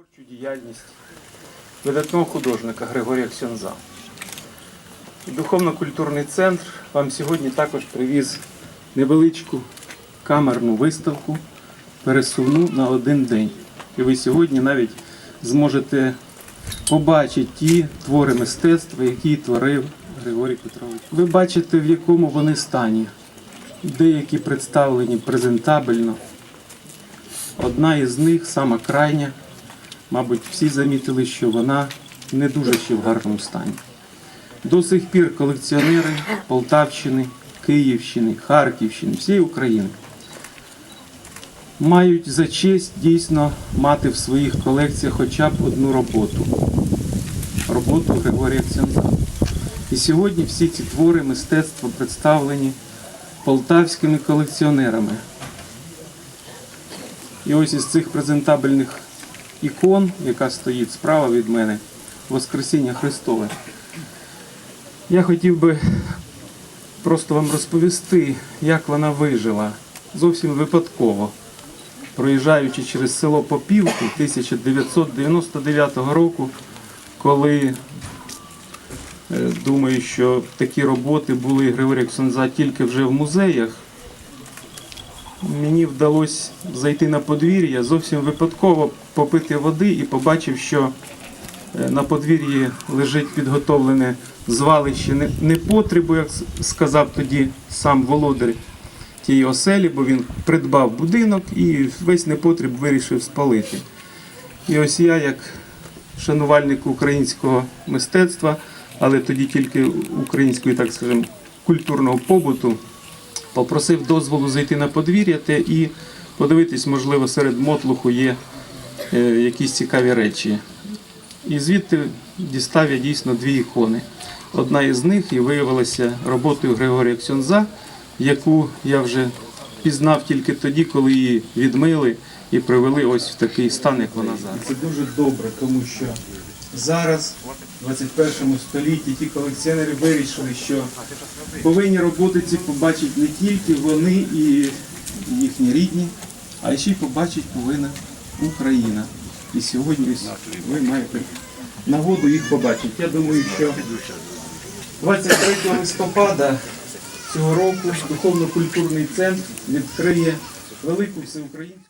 Творчу діяльність видатного художника Григорія Ксьонза. Духовно-культурний центр вам сьогодні також привіз невеличку камерну виставку, пересувну на один день. І ви сьогодні навіть зможете побачити ті твори мистецтва, які творив Григорій Петрович. Ви бачите, в якому вони стані. Деякі представлені презентабельно. Одна із них, сама крайня, мабуть, всі замітили, що вона не дуже ще в гарному стані. До сих пір колекціонери Полтавщини, Київщини, Харківщини, всієї України мають за честь дійсно мати в своїх колекціях хоча б одну роботу роботу Григорія Ксенза. І сьогодні всі ці твори мистецтва представлені полтавськими колекціонерами. І ось із цих презентабельних ікон, яка стоїть справа від мене, Воскресіння Христове. Я хотів би просто вам розповісти, як вона вижила зовсім випадково, проїжджаючи через село Попівку 1999 року, коли е, думаю, що такі роботи були Григорія Ксенза тільки вже в музеях. Мені вдалося зайти на подвір'я, зовсім випадково попити води і побачив, що е, на подвір'ї лежить підготовлене звалище непотребу, як сказав тоді сам володар тієї оселі, бо він придбав будинок і весь непотріб вирішив спалити. І ось я, як шанувальник українського мистецтва, але тоді тільки української, так скажемо, культурного побуту, попросив дозволу зайти на подвір'я і подивитись, можливо, серед мотлуху є е, якісь цікаві речі. І звідти дістав я дійсно дві ікони. Одна із них і виявилася роботою Григорія Ксьонза, яку я вже пізнав тільки тоді, коли її відмили і привели ось в такий стан, як вона зараз. Це дуже добре, тому що зараз, в 21 столітті, ті колекціонери вирішили, що повинні роботи побачити не тільки вони і їхні рідні, а ще й побачить повинна Україна. І сьогодні ви маєте нагоду їх побачити. Я думаю, що 23 листопада цього року духовно-культурний центр відкриє велику всеукраїнську.